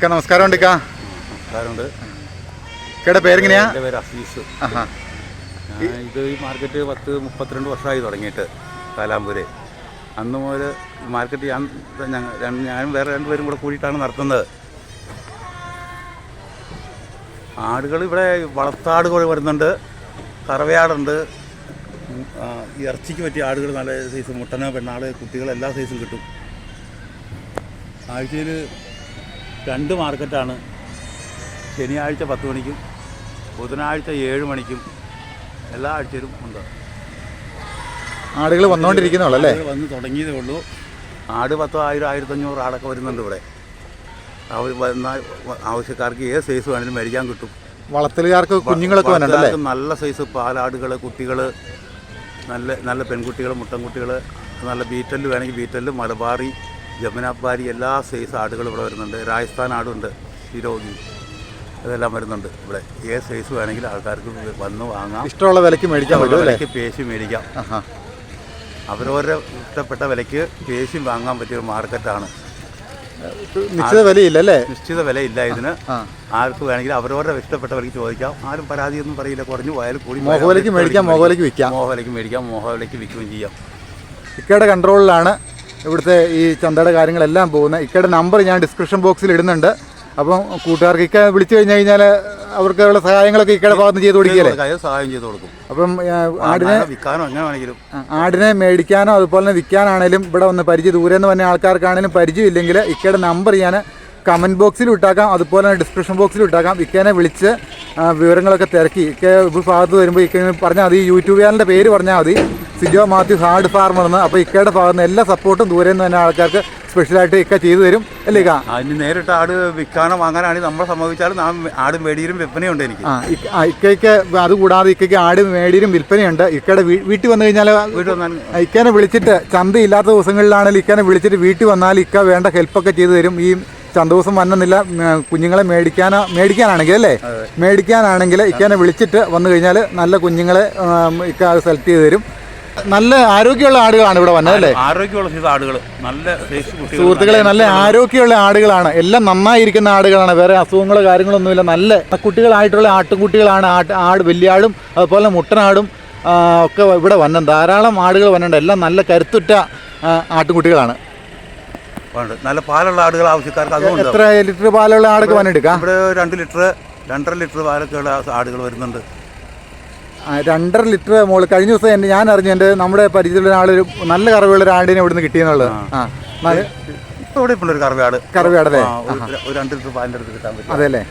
ഇക്ക നമസ്കാരം ഉണ്ട് ഇക്ക. നമസ്കാരമുണ്ട്. ഇക്കയുടെ പേരെങ്ങനെയാ? എന്റെ പേര് അസീസ്. ആഹാ. ഞാൻ ഇത് ഈ മാർക്കറ്റ് പത്ത് മുപ്പത്തിരണ്ട് വർഷമായി തുടങ്ങിയിട്ട് കാലാമ്പൂര് അന്ന് മുതൽ മാർക്കറ്റ് ഞാൻ രണ്ട് ഞാനും വേറെ രണ്ടുപേരും കൂടെ കൂടിയിട്ടാണ് നടത്തുന്നത്. ആടുകൾ ഇവിടെ വളർത്താടുകൾ വരുന്നുണ്ട്. കറവയാടുണ്ട്. ഉം, ആ, ഇറച്ചിക്ക് പറ്റിയ ആടുകൾ നല്ല സൈസ് മുട്ടന പെണ്ണാട് കുട്ടികൾ എല്ലാ സൈസും കിട്ടും. ആഴ്ചയിൽ രണ്ട് മാർക്കറ്റാണ്. ശനിയാഴ്ച പത്ത് മണിക്കും ബുധനാഴ്ച ഏഴ് മണിക്കും എല്ലാ ആഴ്ചയിലും ഉണ്ട്. ആടുകൾ വന്നുകൊണ്ടിരിക്കുന്നുള്ളൂ അല്ലേ? ആളുകൾ വന്ന് തുടങ്ങിയതേ ഉള്ളൂ. ആട് പത്തോ ആയിരം ആയിരത്തഞ്ഞൂറ് ആടൊക്കെ വരുന്നുണ്ട് ഇവിടെ. അവർ വന്ന ആവശ്യക്കാർക്ക് ഏത് സൈസ് വേണമെങ്കിലും മേടിക്കാൻ കിട്ടും. വളർത്തലുകാർക്ക് കുഞ്ഞുങ്ങളൊക്കെ വളർത്തുകാർക്ക് നല്ല സൈസ് പാലാടുകൾ കുട്ടികൾ നല്ല നല്ല പെൺകുട്ടികൾ മുട്ടൻകുട്ടികൾ നല്ല ബീറ്റൽ വേണമെങ്കിൽ ബീറ്റൽ മലബാറി ജമുനാപ്പാരി എല്ലാ സൈസ് ആടുകളും ഇവിടെ വരുന്നുണ്ട്. രാജസ്ഥാൻ ആടുണ്ട് ശിരോഗി അതെല്ലാം വരുന്നുണ്ട് ഇവിടെ. ഏത് സൈസ് വേണമെങ്കിലും ആൾക്കാർക്ക് വന്ന് വാങ്ങാം. ഇഷ്ടമുള്ള വിലക്ക് മേടിക്കാം വിലക്ക് വിലയ്ക്ക് പേശി മേടിക്കാം. അവരവരുടെ ഇഷ്ടപ്പെട്ട വിലയ്ക്ക് പേശി വാങ്ങാൻ പറ്റിയൊരു മാർക്കറ്റാണ്. നിശ്ചിത വിലയില്ല അല്ലേ? നിശ്ചിത വിലയില്ല ഇതിന്. ആർക്ക് വേണമെങ്കിലും അവരവരുടെ ഇഷ്ടപ്പെട്ട വിലയ്ക്ക് ചോദിക്കാം. ആരും പരാതിയൊന്നും പറയില്ല. കുറഞ്ഞു പോയാലും കൂടി മോഹവിലയ്ക്ക് മേടിക്കാം മോഹവിലയ്ക്ക് വിൽക്കാം. മോഹവിലയ്ക്ക് മേടിക്കാം മോഹവിലയ്ക്ക് വിൽക്കുകയും ചെയ്യാം. ഇക്കയുടെ കൺട്രോളിലാണ് ഇവിടുത്തെ ഈ ചന്തയുടെ കാര്യങ്ങളെല്ലാം പോകുന്നത് ഇക്കയുടെ നമ്പർ ഞാൻ ഡിസ്ക്രിപ്ഷൻ ബോക്സിൽ ഇടുന്നുണ്ട്. അപ്പം കൂട്ടുകാർക്ക് ഇക്ക വിളിച്ചു കഴിഞ്ഞു കഴിഞ്ഞാൽ അവർക്കുള്ള സഹായങ്ങളൊക്കെ ഇക്കയുടെ ഭാഗത്ത് ചെയ്ത് കൊടുക്കുകയല്ലേ? സഹായം ചെയ്ത് കൊടുക്കും. അപ്പം ആടിനെ വിൽക്കാനോ എങ്ങനെയാണെങ്കിലും ആടിനെ മേടിക്കാനോ അതുപോലെ തന്നെ വിൽക്കാനാണേലും ഇവിടെ വന്ന് പരിചയം ദൂരെ നിന്ന് വന്ന ആൾക്കാർക്കാണേലും പരിചയമില്ലെങ്കിൽ ഇക്കയുടെ നമ്പർ ഞാൻ കമന്റ് ബോക്സിൽ ഇട്ടാക്കാം. അതുപോലെ തന്നെ ഡിസ്ക്രിപ്ഷൻ ബോക്സിൽ ഇട്ടാക്കാം. ഇക്കേനെ വിളിച്ച് വിവരങ്ങളൊക്കെ തിരക്കി. ഇക്ക ഭാഗത്ത് വരുമ്പോൾ ഇക്ക പറഞ്ഞാൽ മതി. യൂട്യൂബ് ചാനലിന്റെ പേര് പറഞ്ഞാൽ മതി. സിജോ മാത്യു ഹാർഡ് ഫാർമർ എന്ന് അപ്പോൾ ഇക്കയുടെ ഭാഗത്ത് നിന്ന് എല്ലാ സപ്പോർട്ടും ദൂരെ നിന്ന് തന്നെ ആൾക്കാർക്ക് സ്പെഷ്യലായിട്ട് ഇക്ക ചെയ്തു തരും. അല്ലേ ഇക്ക? അതിന് നേരിട്ട് ആട് വിൽക്കാനോ വാങ്ങാനാണെങ്കിൽ നമ്മളെ സംബന്ധിച്ചാലും നാം ആട് മേടിയിലും വിൽപ്പനയുണ്ട് എനിക്ക്. ആ ഇക്ക- ആ, ഇക്കയ്ക്ക് അതുകൂടാതെ ഇക്കയ്ക്ക് ആട് മേടിയിലും വിൽപ്പനയുണ്ട്. ഇക്കയുടെ വീട്ടിൽ വന്നു കഴിഞ്ഞാൽ വീട്ടിൽ വന്നാൽ ഇക്കനെ വിളിച്ചിട്ട് ചന്ത ഇല്ലാത്ത ദിവസങ്ങളിലാണെങ്കിൽ ഇക്കനെ വിളിച്ചിട്ട് വീട്ടിൽ വന്നാൽ ഇക്ക വേണ്ട ഹെൽപ്പൊക്കെ ചെയ്തു തരും. ഈ ചന്ത ദിവസം വന്നെന്നില്ല കുഞ്ഞുങ്ങളെ മേടിക്കാനോ മേടിക്കാനാണെങ്കിൽ അല്ലേ? മേടിക്കാനാണെങ്കിൽ ഇക്കനെ വിളിച്ചിട്ട് വന്നു കഴിഞ്ഞാൽ നല്ല കുഞ്ഞുങ്ങളെ ഇക്ക സെലക്ട് ചെയ്ത് തരും. നല്ല ആരോഗ്യമുള്ള ആടുകളാണ് ഇവിടെ വന്നത് അല്ലേ? ആരോഗ്യമുള്ള ആടുകൾ നല്ല സുഹൃത്തുക്കളെ നല്ല ആരോഗ്യമുള്ള ആടുകളാണ്. എല്ലാം നന്നായിരിക്കുന്ന ആടുകളാണ്. വേറെ അസുഖങ്ങളോ കാര്യങ്ങളൊന്നുമില്ല നല്ല കുട്ടികളായിട്ടുള്ള ആട്ടുംകുട്ടികളാണ്. ആട്ട് ആട് വലിയ ആടും അതുപോലെ മുട്ടനാടും ഒക്കെ ഇവിടെ വന്നത്. ധാരാളം ആടുകൾ വന്നിട്ടുണ്ട്. എല്ലാം നല്ല കരുത്തുറ്റ ആട്ടുകുട്ടികളാണ്. നല്ല പാലുള്ള ആടുകൾ ആവശ്യക്കാർക്ക് അതുകൊണ്ട് എത്ര ലിറ്റർ പാലുള്ള ആടൊക്കെ വന്നെടുക്കാം? ഇവിടെ രണ്ട് ലിറ്റർ രണ്ടര ലിറ്റർ പാലൊക്കെയുള്ള ആടുകൾ വരുന്നുണ്ട്. രണ്ടര ലിറ്റർ മോൾ. കഴിഞ്ഞ ദിവസം എന്റെ ഞാൻ അറിഞ്ഞു എന്റെ നമ്മുടെ പരിചയമുള്ള ആളൊരു നല്ല കറവുള്ള ഒരു ആടിനെ ഇവിടുന്ന് കിട്ടിയെന്നുള്ളത്. ആ. ഇപ്പോൾ ഒരു കറവയാട്? കറവയാടല്ലേ ആ, ഒരു ഒരു രണ്ട് ലിറ്റർ പാലിന്റെ അടുത്ത് കിട്ടാൻ പറ്റും. അതെ അല്ലേ?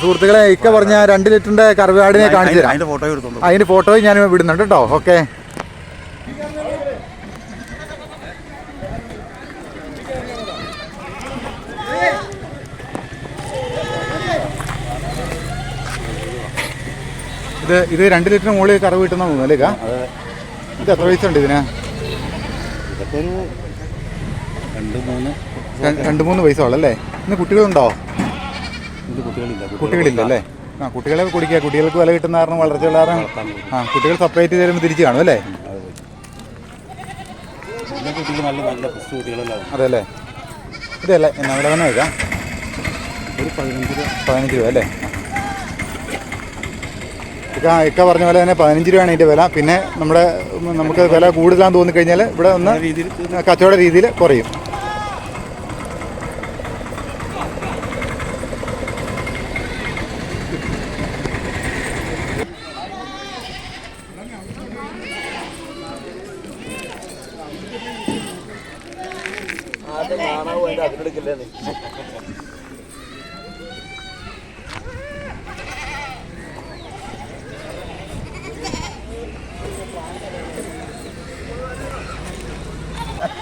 സുഹൃത്തുക്കളെ ഇക്ക പറഞ്ഞ രണ്ട് ലിറ്ററിന്റെ കറവയാടിനെ കാണിച്ചു അതിന്റെ ഫോട്ടോ ഞാൻ വിടുന്നുണ്ട് കേട്ടോ. ഓക്കെ. ഇത് ഇത് രണ്ട് ലിറ്ററിന് മുകളിൽ കറവ് കിട്ടുന്ന തോന്നുന്നു അല്ലേ ഇത് എത്ര പൈസ ഉണ്ട് ഇതിന് രണ്ട് മൂന്ന്. പൈസ ഉള്ളു അല്ലേ? പൈസ ഉള്ളല്ലേ ഇന്ന് കുട്ടികളുണ്ടോ കുട്ടികളില്ല അല്ലേ? ആ കുട്ടികളെ കുടിക്കുക. കുട്ടികൾക്ക് വില കിട്ടുന്ന കാരണം വളർച്ചയുള്ള കാരണം ആ കുട്ടികൾ സെപ്പറേറ്റ് തരുമ്പോൾ തിരിച്ചു കാണും അല്ലേ? അതെല്ലേ അതെ അല്ലേ? ഇതല്ലേ? എന്നാ വില തന്നെ വയ്ക്കാം. ഒരു പതിനഞ്ച് രൂപ. പതിനഞ്ച് രൂപ അല്ലേ? ഇക്ക പറഞ്ഞ പോലെ തന്നെ പതിനഞ്ച് രൂപയാണ് ഇതിന്റെ വില. പിന്നെ നമ്മുടെ നമുക്ക് വില കൂടുതലാന്ന് തോന്നിക്കഴിഞ്ഞാൽ ഇവിടെ ഒന്ന് കച്ചവട രീതിയിൽ കുറയും.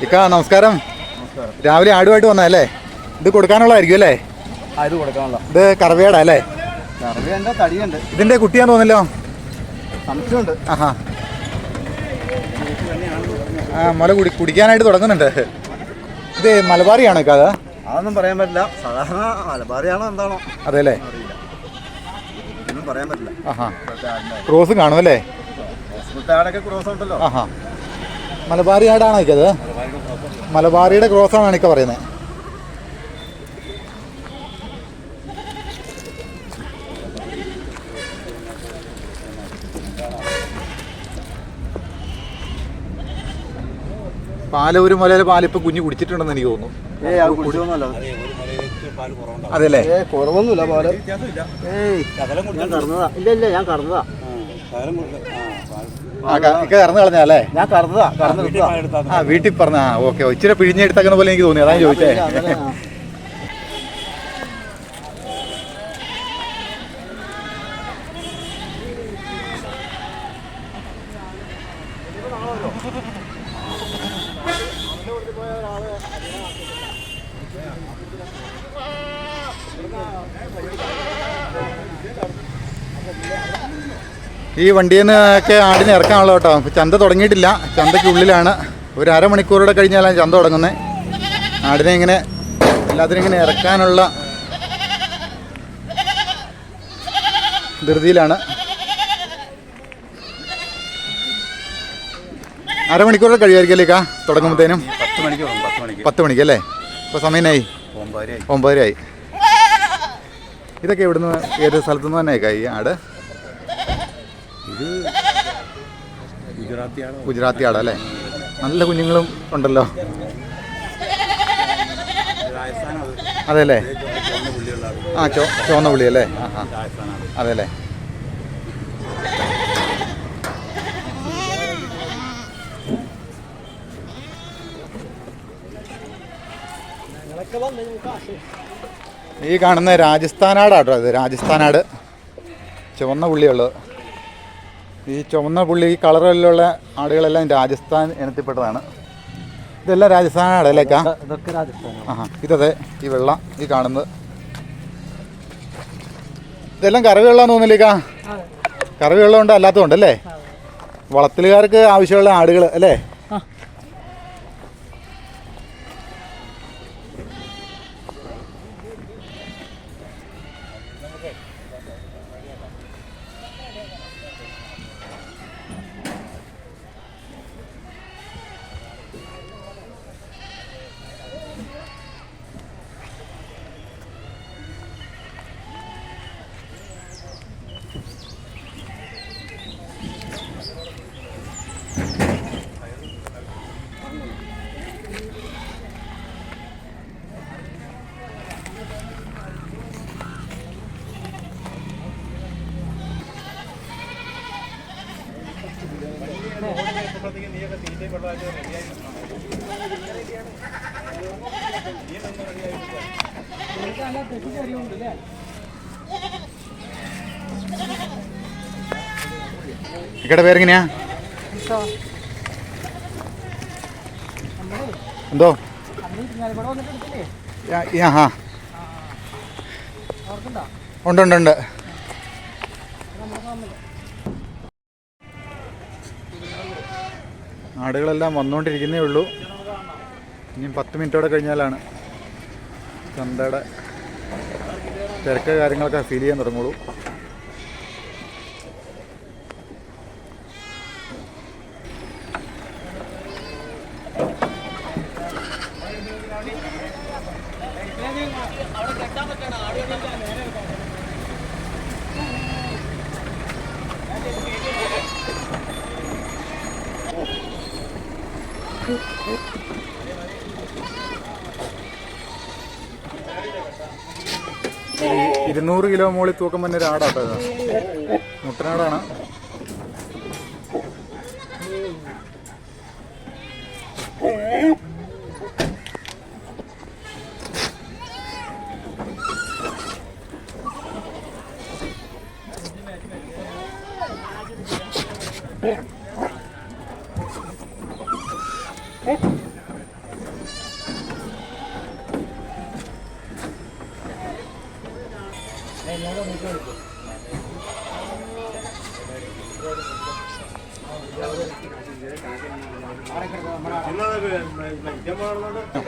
ഇക്ക നമസ്കാരം. രാവിലെ ആടുമായിട്ട് വന്നതല്ലേ ഇത് കൊടുക്കാനുള്ളതായിരിക്കും അല്ലേ? ഇത് കൊടുക്കാനുള്ള. ഇത് കറവയാടാ അല്ലേ? ഇതിന്റെ തടിയുണ്ട്. ഇതിന്റെ കുട്ടിയാന്ന് തോന്നല്ലോ സംശയമുണ്ട്. ആഹാ. ആ മുല കുടി കുടിക്കാനായിട്ട് തുടങ്ങുന്നുണ്ട്. ഇത് മലബാറിയാണോ ഇക്കാ അതൊന്നും പറയാൻ പറ്റില്ല. സാധാരണ മലബാറിയാണോ എന്താണോ? അതെ അല്ലേ ഒന്നും പറയാൻ പറ്റില്ല. ആഹാ. ക്രോസ് കാണും അല്ലേ? ഹോസ്പിറ്റൽ ക്രോസ് ഉണ്ടല്ലോ ആഹാ. മലബാറി ആടാണ് എനിക്കത് മലബാറിയുടെ ക്രോസ് ആണ് എനിക്ക് പറയുന്നത് പാല ഒരു മുലയിൽ പാൽ കുഞ്ഞു കുടിച്ചിട്ടുണ്ടെന്ന് എനിക്ക് തോന്നുന്നു. അതെല്ലേ? കുറവൊന്നുമില്ല പാൽ. ഇല്ല ഇല്ല ഞാൻ കടന്നതാ. കറന്ന് കളഞ്ഞാലേ ഞാൻ കറന്നതാ കറന്നു ആ വീട്ടിൽ പറഞ്ഞ ആ ഓക്കെ. ഇച്ചിരി പിഴിഞ്ഞെടുത്തേക്കുന്ന പോലെ എനിക്ക് തോന്നി. അതാണ് ചോദിച്ചേ. ഈ വണ്ടിയിൽ നിന്ന് ഒക്കെ ആടിനെ ഇറക്കാനുള്ള കേട്ടോ. ചന്ത തുടങ്ങിയിട്ടില്ല. ചന്തയ്ക്ക് ഉള്ളിലാണ്. ഒരു അരമണിക്കൂറോടെ കഴിഞ്ഞാലാണ് ചന്ത തുടങ്ങുന്നത് ആടിനെ ഇങ്ങനെ എല്ലാത്തിനും ഇങ്ങനെ ഇറക്കാനുള്ള ധൃതിയിലാണ്. അരമണിക്കൂറോടെ കഴിയുമായിരിക്കും കാ? തുടങ്ങുമ്പോഴത്തേനും പത്ത് മണിക്ക് അല്ലേ? ഇപ്പോൾ സമയനായി ഒമ്പതരയായി ഇതൊക്കെ ഇവിടുന്ന് ഏത് സ്ഥലത്തുനിന്ന് തന്നെയൊക്കെ തന്നെ ഈ ആട്? ഇത് ഗുജറാത്തിയാണ്? ഗുജറാത്തി ആടല്ലേ നല്ല കുഞ്ഞുങ്ങളും ഉണ്ടല്ലോ. അതെല്ലേ? ആ ചോ ചുവന്ന പുള്ളി അല്ലേ? ആ ആ. അതെല്ലേ? ഈ കാണുന്ന രാജസ്ഥാനാടാട്ടോ അത് രാജസ്ഥാനാട്. ചുവന്ന പുള്ളിയുള്ളത്. ഈ ചുവന്ന പുള്ളി ഈ കളറിലുള്ള ആടുകളെല്ലാം രാജസ്ഥാൻ ഇനത്തിൽപ്പെട്ടതാണ്. ഇതെല്ലാം രാജസ്ഥാൻ ആടല്ലേക്കാ ഇതൊക്കെ രാജസ്ഥാൻ ഇതതെ ഈ വെള്ള ഈ കാണുന്നത്. ഇതെല്ലാം കറി വെള്ളാന്ന് തോന്നില്ലേക്കാ കറി വെള്ളം അല്ലേ? വളത്തിലുകാർക്ക് ആവശ്യമുള്ള ആടുകൾ അല്ലേ? ഇക്കടെ പേരെങ്ങനെയാ? എന്തോ? ആ ഉണ്ട് ഉണ്ട് ഉണ്ട്. ആടുകളെല്ലാം വന്നുകൊണ്ടിരിക്കുന്നേ ഉള്ളൂ. ഇനിയും പത്ത് മിനിറ്റോടെ കഴിഞ്ഞാലാണ് ചന്തയുടെ തിരക്ക് കാര്യങ്ങളൊക്കെ ഫീൽ ചെയ്യാൻ തുടങ്ങുള്ളൂ ഈ ഇരുന്നൂറ് കിലോ മുകളിൽ തൂക്കം തന്നെ ഒരു ആടാട്ടോ മുട്ടനാടാണ്.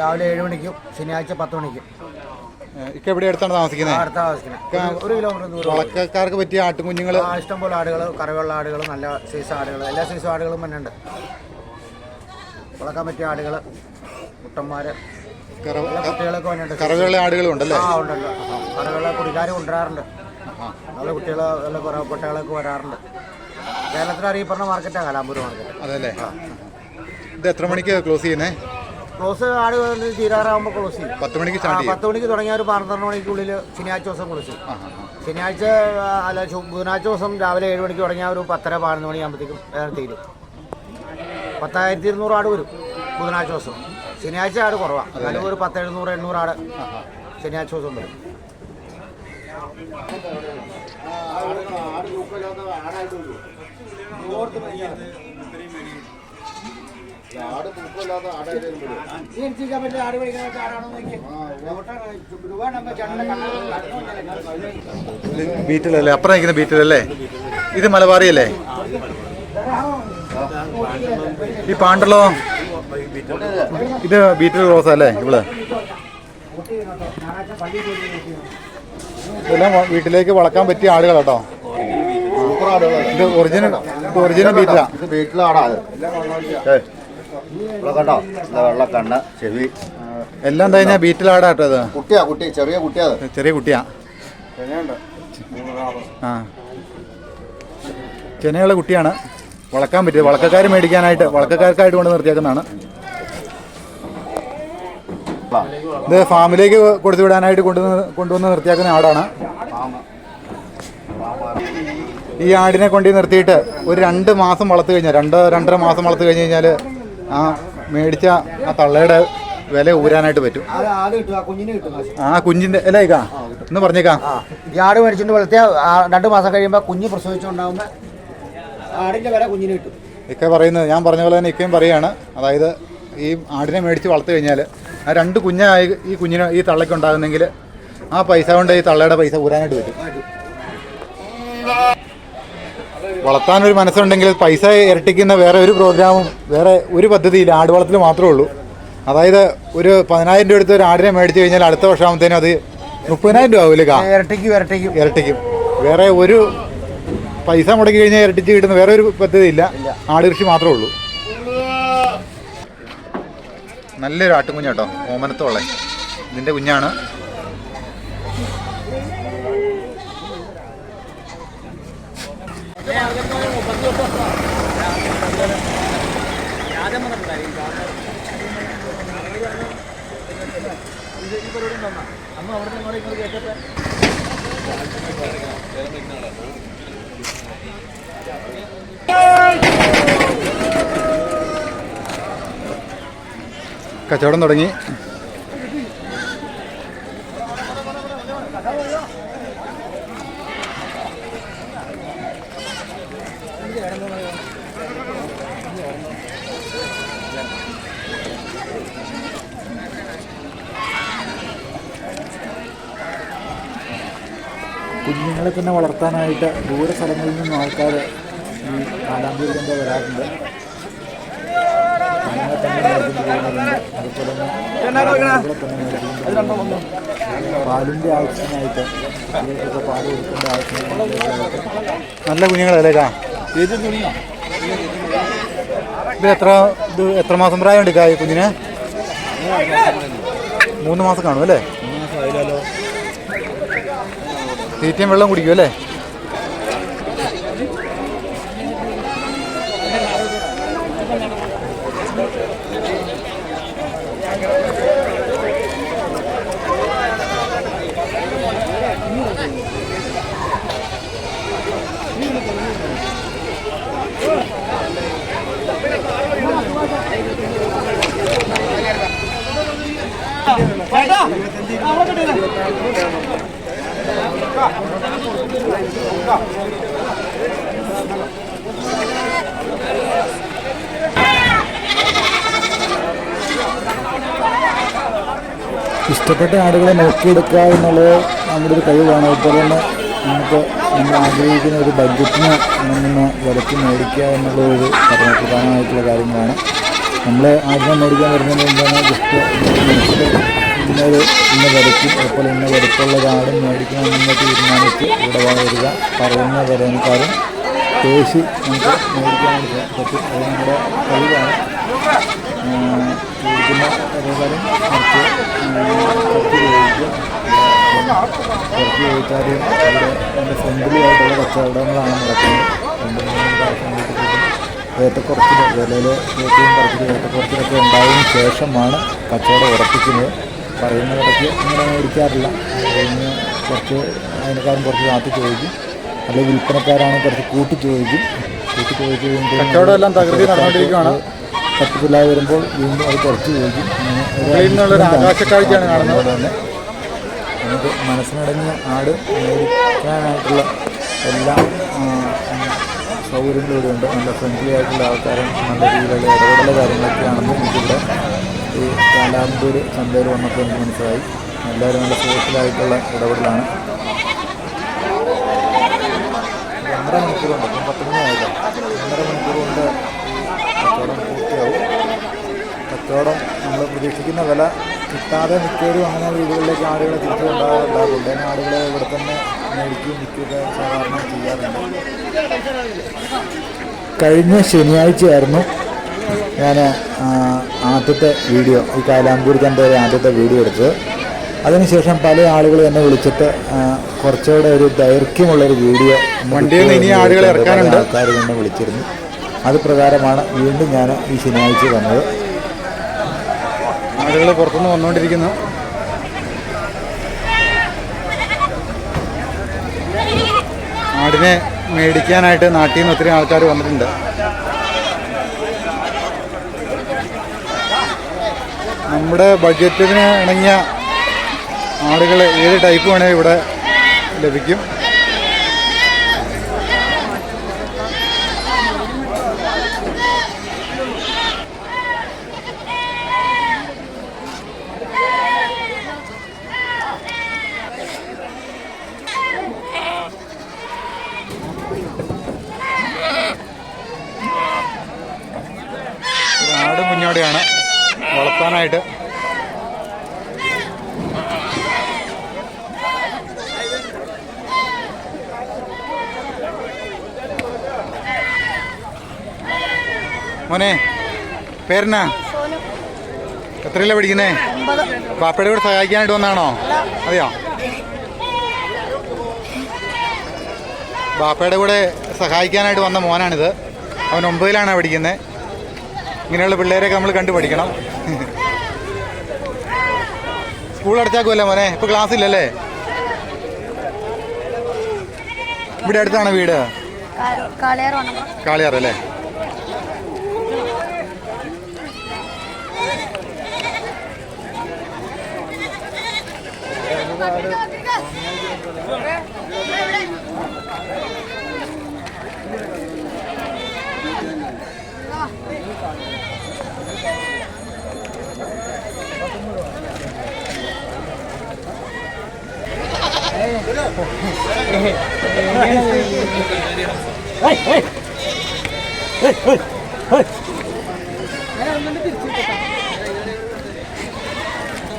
രാവിലെ ഏഴ് മണിക്കും ശനിയാഴ്ച പത്ത് മണിക്കും. ഇക്ക എവിടെ അടുത്താണ് താമസിക്കുന്നത്? അടുത്ത താമസിക്കുന്നത്. ഒരു കിലോമീറ്റർ ദൂരം വളക്കക്കാർക്ക് പറ്റിയ ആട്ടുകുഞ്ഞുങ്ങൾ ആ, ഇഷ്ടംപോലെ ആടുകൾ കറിവെള്ള ആടുകൾ നല്ല സൈസ് ആടുകൾ എല്ലാ സൈസ് ആടുകളും തന്നെ ഉണ്ട്. വളക്കാൻ പറ്റിയ ആടുകൾ മുട്ടന്മാര് എല്ലാ കുട്ടികളൊക്കെ വന്നിട്ടുണ്ട്. കറവുള്ള ആടുകളും ഉണ്ടല്ലേ? ആ ഉണ്ട് ഉണ്ട് കറിവെള്ള കുടിക്കാർ കൊണ്ടുവരാറുണ്ട് നല്ല കുട്ടികളെ നല്ല കുറേ കുട്ടികളൊക്കെ വരാറുണ്ട് കേരളത്തിൽ അറിയപ്പെടുന്ന മാർക്കറ്റാണ് കലാമ്പൂർ മാർക്കറ്റ് അതല്ലേ? ഇത് എത്ര മണിക്ക് ക്ലോസ് ചെയ്യുന്നേ? ക്ലോസ് ആട് തീരാറാകുമ്പോൾ ക്ലോസ് ചെയ്യും പത്ത് മണിക്ക് ആ, സ്റ്റാർട്ട് ചെയ്യും പത്ത് മണിക്ക് തുടങ്ങിയ ഒരു പന്ത്രണ്ട് മണിക്കുള്ളിൽ ശനിയാഴ്ച ദിവസം ക്ലോസ് ചെയ്യും ആ, ആ, ആ. ശനിയാഴ്ച ആ, അല്ല ബുധനാഴ്ച ദിവസം രാവിലെ ഏഴ് മണിക്ക് തുടങ്ങിയ ഒരു പത്തര പതിനൊന്ന് മണിയാകുമ്പോഴത്തേക്കും വേറെ തീരും പത്തായിരത്തി ഇരുന്നൂറ് ആട് വരും ബുധനാഴ്ച ദിവസം ശനിയാഴ്ച ആട് കുറവാണ് എന്നാലും ഒരു പത്ത് എഴുന്നൂറ് എണ്ണൂറ് ആട് ശനിയാഴ്ച ദിവസം വരും ബീറ്റിലല്ലേ? അപ്പുറം നിൽക്കുന്ന ബീറ്റിലല്ലേ? ഇത് മലബാറിയല്ലേ? ഈ പാണ്ടല്ലോ ഇത് ബീറ്റിൽ റോസ് അല്ലേ ഇവൾ? ഇതെല്ലാം വീട്ടിലേക്ക് വളക്കാൻ പറ്റിയ ആടുകൾ കേട്ടോ. ഇത് ഒറിജിനൽ ഇത് ഒറിജിനൽ ബീറ്റിലാണ് ഏയ്, ഇവിടെ കണ്ടോ? നല്ല വെള്ള കണ്ണ് ചെവി. എല്ലാം കഴിഞ്ഞാൽ ബീറ്റിലാടാട്ടോ കുട്ടിയാ കുട്ടി ചെറിയ കുട്ടിയാ അത്. ചെറിയ കുട്ടിയാ. ആ. ചെനയുള്ള കുട്ടിയാണ്. വളക്കാൻ പറ്റിയത്. വളക്കക്കാർ മേടിക്കാനായിട്ട് വളക്കക്കാർക്കായിട്ട് കൊണ്ട് നിർത്തിയേക്കുന്നതാണ്. ഇത് ഫാമിലേക്ക് കൊടുത്തു വിടാനായിട്ട് കൊണ്ടുവന്ന് കൊണ്ടുവന്ന് നിർത്തിയാക്കുന്ന ആടാണ്. ഈ ആടിനെ കൊണ്ട് നിർത്തിയിട്ട് ഒരു രണ്ട് മാസം വളർത്തു കഴിഞ്ഞാൽ രണ്ട് രണ്ടര മാസം വളർത്തു കഴിഞ്ഞ് കഴിഞ്ഞാൽ ആ മേടിച്ച ആ തള്ളയുടെ വില ഊരാനായിട്ട് പറ്റും. ആ കുഞ്ഞിന്റെ അല്ലേക്കാ എന്ന് പറഞ്ഞേക്കാം. ഈ ആട് മേടിച്ചിട്ട് വളർത്തിയ രണ്ടു മാസം കഴിയുമ്പോൾ കുഞ്ഞ് പ്രസവിച്ചുണ്ടാവുമ്പോ വില കുഞ്ഞിന് കിട്ടും. ഇക്ക പറയുന്നത് ഞാൻ പറഞ്ഞ പോലെ തന്നെ ഇക്കയും പറയുകയാണ് അതായത് ഈ ആടിനെ മേടിച്ച് വളർത്തി കഴിഞ്ഞാൽ ആ രണ്ട് കുഞ്ഞായി ഈ കുഞ്ഞിന് ഈ തള്ളയ്ക്ക് ഉണ്ടാകുന്നെങ്കിൽ ആ പൈസ കൊണ്ട് ഈ തള്ളയുടെ പൈസ ഊരാനായിട്ട് പറ്റും. വളർത്താനൊരു മനസ്സുണ്ടെങ്കിൽ പൈസ ഇരട്ടിക്കുന്ന വേറെ ഒരു പ്രോഗ്രാമും വേറെ ഒരു പദ്ധതിയില്ല. ആട് വളർത്തൽ മാത്രമേ ഉള്ളൂ. അതായത് ഒരു പതിനായിരം രൂപ എടുത്ത് ഒരു ആടിനെ മേടിച്ചു കഴിഞ്ഞാൽ അടുത്ത വർഷമാകുമ്പോഴത്തേനും അത് മുപ്പതിനായിരം രൂപ ആവില്ല ഇരട്ടിക്കും ഇരട്ടിക്കും. ഇരട്ടിക്കും. വേറെ ഒരു പൈസ മുടക്കി കഴിഞ്ഞാൽ ഇരട്ടിച്ച് കിട്ടുന്ന വേറെ ഒരു പദ്ധതി ഇല്ല ആട് കൃഷി മാത്രമേ ഉള്ളൂ. നല്ലൊരു ആട്ടുകുഞ്ഞാട്ടോ ഓമനത്തോളെ ഇതിന്റെ കുഞ്ഞാണ്. കച്ചവടം തുടങ്ങി കുഞ്ഞുങ്ങളെ തന്നെ വളർത്താനായിട്ട് ദൂര സ്ഥലങ്ങളിൽ നിന്നും ആൾക്കാർ ഈ കാലാന്തൂരിൽ കൊണ്ട് വരാറുണ്ട്. അങ്ങനെ തന്നെ അതുപോലെ തന്നെ. പാലിന്റെ ആവശ്യത്തിനായിട്ട് പാൽ കൊടുക്കേണ്ട ആവശ്യത്തിനായിട്ട് നല്ല കുഞ്ഞുങ്ങളല്ലേ ഇത്? എത്ര ഇത് എത്ര മാസം പ്രായം എടുക്കാം ഈ കുഞ്ഞിന്? മൂന്ന് മാസം കാണും അല്ലേ? തീറ്റയും വെള്ളം കുടിക്കും അല്ലേ ഇഷ്ടപ്പെട്ട ആടുകളെ നോക്കിയെടുക്കുക എന്നുള്ളത് നമ്മുടെ ഒരു കഴിവാണ്. അതുപോലെ തന്നെ നമുക്ക് നമ്മൾ ആഗ്രഹിക്കുന്ന ഒരു ബഡ്ജറ്റിന് നിന്ന് വിലക്ക് മേടിക്കുക എന്നുള്ള ഒരു പ്രധാന- പ്രധാനമായിട്ടുള്ള കാര്യങ്ങളാണ്. നമ്മൾ ആദ്യം മേടിക്കാൻ വരുന്നതിന് മുമ്പാണ് ജസ്റ്റ് മനസ്സിൽ ഇന്ന് ഇന്ന അതുപോലെ ഇന്ന വിലക്കുള്ള ഒരു ആടും മേടിക്കണമെന്ന് തീരുമാനിച്ച് ഇവിടെ വരിക പറയുന്ന വിലനേക്കാളും പേശി നമുക്ക് മേടിക്കാനായിട്ട് പറ്റും. അത് നമ്മുടെ കഴിവാണ്. മേടിക്കുന്ന വിലകാലം കുറച്ച് കുറച്ച് ചോദിച്ചാൽ ഇവിടെ എന്റെ ഫ്രണ്ട്ലി കച്ചവടങ്ങളാണ് നടക്കുന്നത് മൂന്ന് വിലയിൽ ഏറ്റവും കുറച്ചിൽ ഏറ്റക്കുറച്ചിലൊക്കെ ഉണ്ടായതിനു ശേഷമാണ് കച്ചവടം ഉറപ്പിക്കുന്നത് പറയുന്നതിടയ്ക്ക് ഇങ്ങനെ മേടിക്കാറില്ല അതിന് കുറച്ച് അതിനേക്കാളും കുറച്ച് നാട്ടി ചോദിക്കും. അല്ലെങ്കിൽ വിൽപ്പനക്കാരാണ് കുറച്ച് കൂട്ടി ചോദിക്കും. കൂട്ടി ചോദിച്ച് കഴിയുമ്പോൾ കച്ചവടം എല്ലാം തകൃതി നടന്നുകൊണ്ടിരിക്കുകയാണ്. തട്ടിപ്പില്ലാതെ വരുമ്പോൾ വീണ്ടും അത് കുറച്ച് ചോദിക്കും. ആകാശക്കാഴ്ചയാണ് കാണുന്നത്. തന്നെ നമുക്ക് മനസ്സിനടങ്ങിയ ആട് മേടിക്കാനായിട്ടുള്ള എല്ലാ സൗകര്യങ്ങളും ഇവിടെ ഉണ്ട് നല്ല ഫ്രണ്ട്ലി ആയിട്ടുള്ള ആൾക്കാരും നല്ല രീതിയിലുള്ള ഇടപെടൽ കാര്യങ്ങളൊക്കെയാണെന്ന് എനിക്കിവിടെ ഈ കാലാമ്പൂർ ചന്തയിൽ വന്നപ്പോൾ എനിക്ക് മനസ്സിലായി. എല്ലാവരും നല്ല സോഷ്യലായിട്ടുള്ള ഇടപെടലാണ്. രണ്ടര കൊണ്ട് ഇപ്പം പത്ത് മണിയായില്ല ഒന്നര മണിക്കൂർ കൊണ്ട് കച്ചവടം പൂർത്തിയാവും. കച്ചവടം നമ്മൾ പ്രതീക്ഷിക്കുന്ന വില കിട്ടാതെ മിക്കവരും അങ്ങനെ വീടുകളിലേക്ക് ആടുകളെ തിരിച്ചു കൊണ്ടാകാറുണ്ട് കൊണ്ടുതന്നെ ആടുകളെ ഇവിടെ തന്നെ മേടിക്കുകയും വിൽക്കുകയൊക്കെ സാധാരണ ചെയ്യാറുണ്ട്. കഴിഞ്ഞ ശനിയാഴ്ചയായിരുന്നു ഞാൻ ആദ്യത്തെ വീഡിയോ ഈ കാലാമ്പൂർ ചന്തയുടെ ആദ്യത്തെ വീഡിയോ എടുത്തത്. അതിനുശേഷം പല ആളുകൾ എന്നെ വിളിച്ചിട്ട് കുറച്ചുകൂടെ ഒരു ദൈർഘ്യമുള്ളൊരു വീഡിയോ. ആൾക്കാർ എന്നെ വിളിച്ചിരുന്നു. അത് പ്രകാരമാണ് വീണ്ടും ഞാൻ ഈ ശനിയാഴ്ച വന്നത്. ആളുകൾ പുറത്തുനിന്ന് വന്നുകൊണ്ടിരിക്കുന്നു. ആടിനെ മേടിക്കാനായിട്ട് നാട്ടിൽ നിന്ന് ഒത്തിരി ആൾക്കാർ വന്നിട്ടുണ്ട്. നമ്മുടെ ബഡ്ജറ്റിന് ഇണങ്ങിയ ആടുകൾ ഏത് ടൈപ്പ് വേണേൽ ഇവിടെ ലഭിക്കും ഇത് ആടും കുഞ്ഞോടെയാണ് വളർത്താനായിട്ട് മോനെ പേരെന്നാ? എത്രയല്ലേ പഠിക്കുന്നേ? പാപ്പയുടെ കൂടെ സഹായിക്കാനായിട്ട് വന്നാണോ? അതെയോ? ബാപ്പയുടെ കൂടെ സഹായിക്കാനായിട്ട് വന്ന മോനാണിത്. അവൻ ഒമ്പതിലാണ് പഠിക്കുന്നത് ഇങ്ങനെയുള്ള പിള്ളേരെയൊക്കെ നമ്മൾ കണ്ടു പഠിക്കണം. സ്കൂൾ അടച്ചാക്കുമല്ലേ മോനെ? ഇപ്പൊ ക്ലാസ് ഇല്ലല്ലേ? ഇവിടെ അടുത്താണ് വീട്? കാളയാർ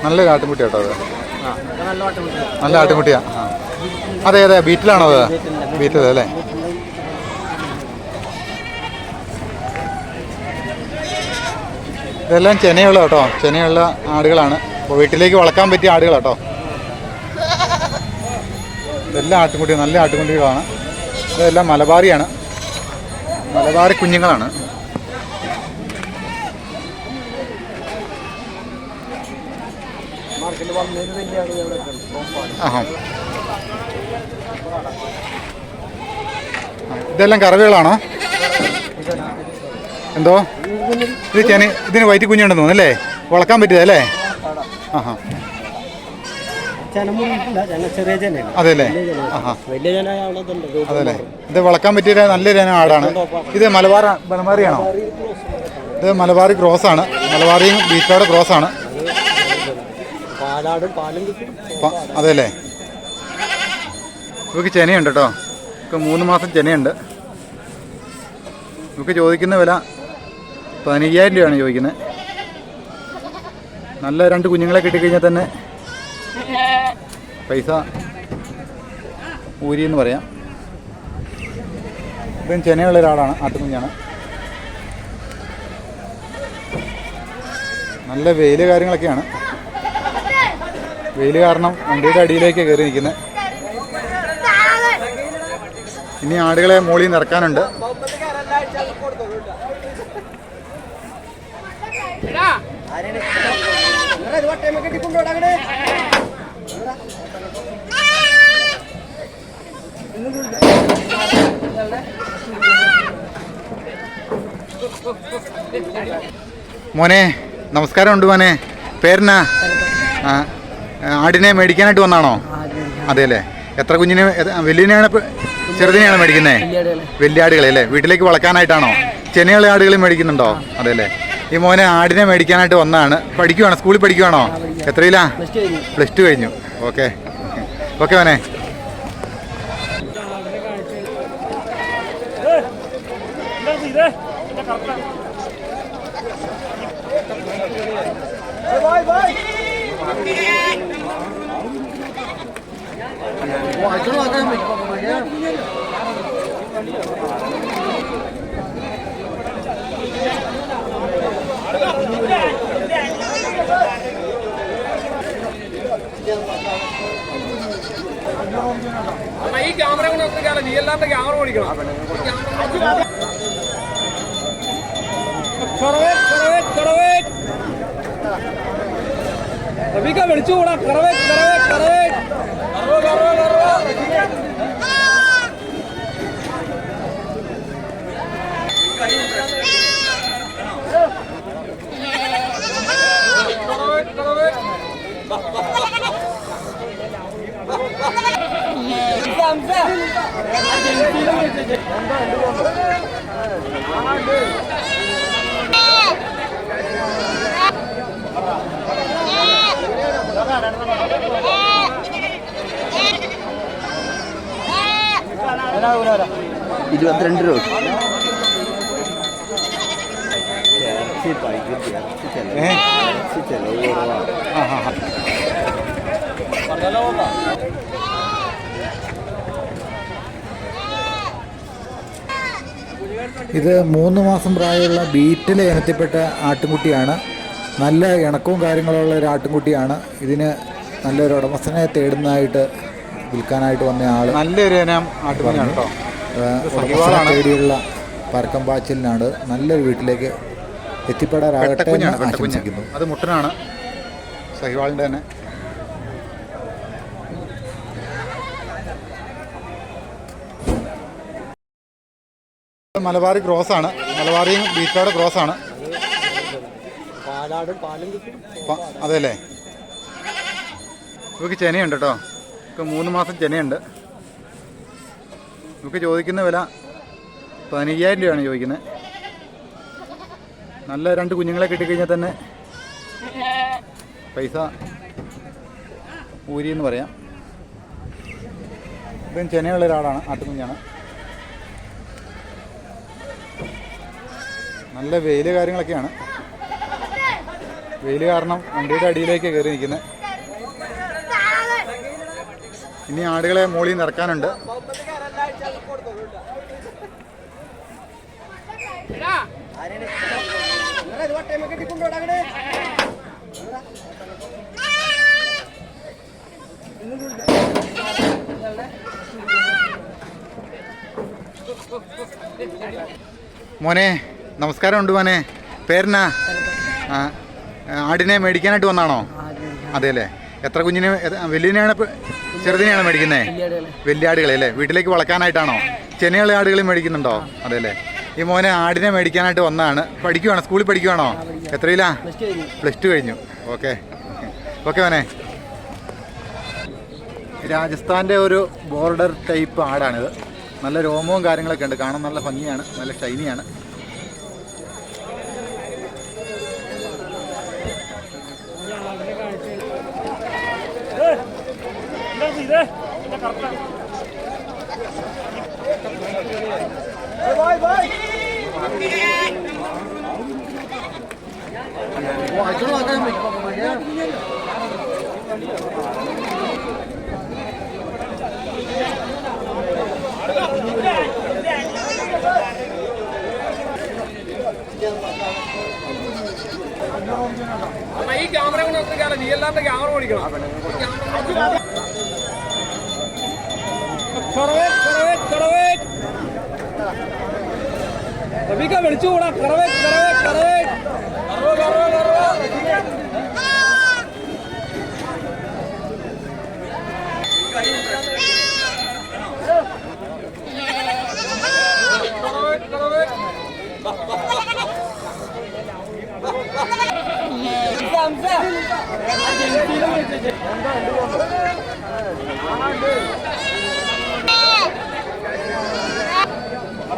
നല്ല ആട്ടുംകുട്ടി കേട്ടോ അത്. നല്ല ആട്ടുമുട്ടിയാ അതെ അതെ ബീറ്റിലാണോ അത്? ബീറ്റിൽ അല്ലേ? ഇതെല്ലാം ചെനയുള്ള കേട്ടോ. ചെനയുള്ള ആടുകളാണ്. അപ്പോൾ വീട്ടിലേക്ക് വളക്കാൻ പറ്റിയ ആടുകളാട്ടോ ഇതെല്ലാം ആട്ടുംകുട്ടി നല്ല ആട്ടുംകുട്ടികളാണ്. ഇതെല്ലാം മലബാറിയാണ്. മലബാറി കുഞ്ഞുങ്ങളാണ്. ഇതെല്ലാം കറവകളാണോ എന്തോ? ഇത് ചെനി ഇതിന് വയറ്റി കുഞ്ഞുണ്ടെന്ന് തോന്നുന്നു അല്ലേ? വളക്കാൻ പറ്റിയതല്ലേ ആഹാ. അല്ലേ? ഇതുണ്ട് അതല്ലേ ഇത് വളക്കാൻ പറ്റിയ നല്ലൊരു ഇനം ആടാണ്. ഇത് മലബാർ മലബാറിയാണോ? ഇത് മലബാറി ക്രോസ് ആണ്. മലബാറിയും ബീറ്റോടെ ക്രോസ് ആണ് പാലാടും പാലും കിട്ടും പ- അതെല്ലേ? ഇവക്ക് ചെനയുണ്ട് കേട്ടോ ഇവക്ക് മൂന്ന് മാസം ചെനയുണ്ട്. ഇവക്ക് ചോദിക്കുന്ന വില പതിനയ്യായിരം രൂപയാണ് ചോദിക്കുന്നത്. നല്ല രണ്ട് കുഞ്ഞുങ്ങളെ കിട്ടിക്കഴിഞ്ഞാൽ തന്നെ പൈസ ഊരി എന്ന് പറയാം. ഇതും ചെനയുള്ള ഒരാളാണ് ആട്ടുകുഞ്ഞാണ്. നല്ല വെയിൽ കാര്യങ്ങളൊക്കെയാണ്. വെയിൽ കാരണം വണ്ടിയുടെ അടിയിലേക്ക് കയറി നിൽക്കുന്നത് ഇനി ആടുകളെ മോളിൽ നിറക്കാനുണ്ട് മോനെ നമസ്കാരം ഉണ്ട് മോനെ. പേരെന്നാ? ആ. ആടിനെ മേടിക്കാനായിട്ട് വന്നാണോ? അതെ അല്ലേ എത്ര കുഞ്ഞിനെ വലിയനെയാണ് ചെറുതിനെയാണ് മേടിക്കുന്നത് വലിയ ആടുകളെ അല്ലേ? വീട്ടിലേക്ക് വളക്കാനായിട്ടാണോ? ചെനയുള്ള ആടുകൾ മേടിക്കുന്നുണ്ടോ? അതെ അല്ലേ ഈ മോനെ ആടിനെ മേടിക്കാനായിട്ട് വന്നതാണ് പഠിക്കുവാണോ? സ്കൂളിൽ പഠിക്കുവാണോ? എത്രയിലാ? പ്ലസ് ടു കഴിഞ്ഞു. ഓക്കെ. ഓക്കെ മോനെ. ഈ ക്യാമറ കൊണ്ട് ഒത്തിരി നീ എല്ലാണ്ട് ക്യാമറ ഓടിക്കണം റബീക്ക വിളിച്ചു കൂടാ കറവേ കറവേ. കറവേ കറവ. ഇരുപത്തിരണ്ട് രൂപ. ചെലവ് ഇത് മൂന്ന് മാസം പ്രായമുള്ള ബീറ്റിലെ ഇനത്തിൽപ്പെട്ട ആട്ടുംകുട്ടിയാണ് നല്ല ഇണക്കവും കാര്യങ്ങളുള്ള ഒരു ആട്ടുംകുട്ടിയാണ്. ഇതിന് നല്ലൊരു ഉടമസ്ഥനെ തേടുന്നതായിട്ട് വിൽക്കാനായിട്ട് വന്ന ആൾ നല്ലൊരു ഇനം ആട്ടുകുഞ്ഞാണ് കേട്ടോ. ഉടമസ്ഥനെ തേടിയുള്ള പരക്കം പാച്ചിലിനാണ് നല്ലൊരു വീട്ടിലേക്ക് എത്തിപ്പെടാറാകട്ടെ എന്ന് ആശംസിക്കുന്നു. അത് മുട്ടനാണ്. സഹിവാളിന്റെ തന്നെ. മലബാറി ക്രോസ് ആണ് മലബാറിയും ബീച്ചാട് ക്രോസ് ആണ് പാലാടും പാലും കിട്ടും പ- അതെല്ലേ? ഇവക്ക് ചെനയുണ്ട് കേട്ടോ ഇവക്ക് മൂന്ന് മാസം ചെനയുണ്ട്. ഇവക്ക് ചോദിക്കുന്ന വില പതിനയ്യായിരം രൂപയാണ് ചോദിക്കുന്നത് നല്ല രണ്ട് കുഞ്ഞുങ്ങളെ കിട്ടിക്കഴിഞ്ഞാൽ തന്നെ പൈസ ഊരി എന്ന് പറയാം. ഇതും ചെനയുള്ള ഒരാളാണ് ആട്ടുകുഞ്ഞാണ്. നല്ല വെയിൽ കാര്യങ്ങളൊക്കെയാണ്. വെയിൽ കാരണം വണ്ടിയുടെ അടിയിലേക്ക് കയറി നിൽക്കുന്നത് ഇനി ആടുകളെ മോളി നിന്ന് ഇറക്കാനുണ്ട്. മോനെ നമസ്കാരം ഉണ്ട് മോനെ. പേരെന്നാ? ആ. ആടിനെ മേടിക്കാനായിട്ട് വന്നാണോ? അതെ അല്ലേ എത്ര കുഞ്ഞിനെ വലിയനെയാണ് ചെറുതിനെയാണ് മേടിക്കുന്നത് വലിയ ആടുകളെ അല്ലേ? വീട്ടിലേക്ക് വളക്കാനായിട്ടാണോ? ചെനയുള്ള ആടുകൾ മേടിക്കുന്നുണ്ടോ? അതെ അല്ലേ ഈ മോനെ ആടിനെ മേടിക്കാനായിട്ട് വന്നതാണ് പഠിക്കുവാണോ? സ്കൂളിൽ പഠിക്കുവാണോ? എത്രയിലാ? പ്ലസ് ടു കഴിഞ്ഞു. ഓക്കെ. ഓക്കെ മോനെ. രാജസ്ഥാന്റെ ഒരു ബോർഡർ ടൈപ്പ് ആടാണിത്. നല്ല രോമവും കാര്യങ്ങളൊക്കെ ഉണ്ട്. കാണാൻ നല്ല ഭംഗിയാണ്. നല്ല ഷൈനിയാണ്. ഈ ക്യാമറ കൊണ്ട് ഒത്തിരി നീ എല്ലാണ്ട് ക്യാമറ ഓടിക്കണം. കടവേറ്റ് കടവേറ്റ് കടവേറ്റ്. റബിക്ക വിളിച്ചു കൂടാ. കടവേറ്റ് കടവേറ്റ് കടവേറ്റ്. കറവ കറവ കറവ എന്താ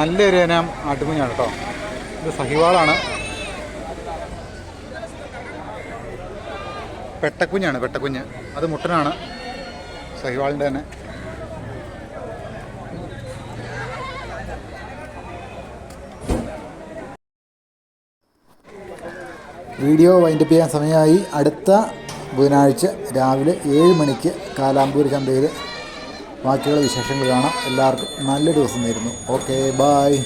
നല്ലൊരു ഇനം ആട്ടുകുഞ്ഞാണ് കേട്ടോ. ഇത് സഹിവാളാണ്. പെട്ടക്കുഞ്ഞാണ് പെട്ടക്കുഞ്ഞ്. അത് മുട്ടനാണ്. സഹിവാളിന്റെ തന്നെ. വീഡിയോ വൈൻഡപ്പ് ചെയ്യാൻ സമയമായി. അടുത്ത ബുധനാഴ്ച രാവിലെ ഏഴ് മണിക്ക് കാലാമ്പൂർ ചന്തയിൽ ബാക്കിയുള്ള വിശേഷങ്ങൾ കാണാം. എല്ലാവർക്കും നല്ലൊരു ദിവസം നേരുന്നു. Okay bye